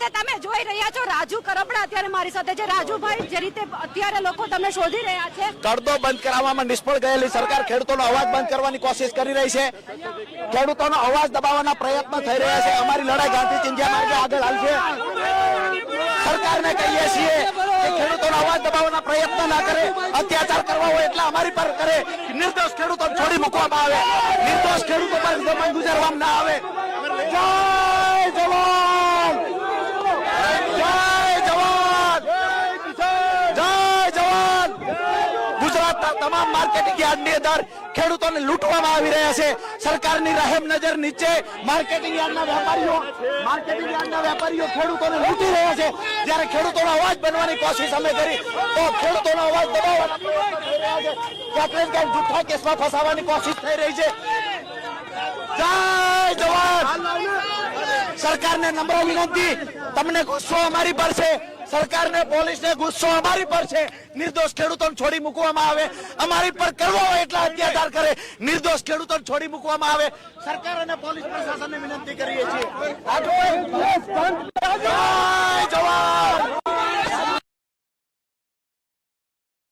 રીતે તમે જોઈ રહ્યા છો રાજુ કરપડા અત્યારે મારી સાથે છે. રાજુભાઈ, જે રીતે અત્યારે લોકો તમને શોધી રહ્યા છે. કરડો બંધ કરાવવામાં નિષ્ફળ ગયેલી સરકાર ખેડૂતોનો અવાજ બંધ કરવાની કોશિશ કરી રહી છે. ખેડૂતોનો અવાજ દબાવવાના પ્રયત્ન થઈ રહ્યા છે. અમારી લડાઈ ગાંધી ચિંધ્યા માર્ગે આગળ હાલશે. સરકારને કહીએ છીએ કે ખેડૂતોનો અવાજ દબાવવાના પ્રયત્ન ના કરે, અત્યાચાર કરવા હોય એટલે અમારી પર કરે. નિર્દોષ ખેડૂતો છોડી મૂકવામાં આવે. નિર્દોષ ખેડૂતો પર ગુજારવામાં ના આવે જય જવાન જય જવાન જય જવાન ગુજરાતના તમામ માર્કેટિંગ યાર્ડની અંદર ખેડૂતોને લૂંટવામાં આવી રહ્યા છે. સરકારની રહેમ નજર નીચે માર્કેટિંગ યાર્ડના વેપારીઓ માર્કેટિંગ યાર્ડના વેપારીઓ ખેડૂતોને લૂંટી રહ્યા છે. જ્યારે ખેડૂતોનો અવાજ બનવાની કોશિશ અમે કરી, તો ખેડૂતોનો અવાજ દબાવવાના પ્રયત્નો થઈ રહ્યા ક્યાંક ને ક્યાંક જૂઠા કેસમાં ફસાવવાની કોશિશ થઈ રહી છે. જય જવાન! સરકારને નમ્ર વિનંતી, તમને ગુસ્સો અમારી પર છે. સરકારને, પોલીસને ગુસ્સો અમારી પર છે. નિર્દોષ ખેડૂતોને છોડી મૂકવામાં આવે. અમારી પર કરવો હોય એટલા અત્યાચાર કરે. નિર્દોષ ખેડૂતોને છોડી મૂકવામાં આવે. સરકાર અને પોલીસ પ્રશાસનને વિનંતી કરીએ છીએ.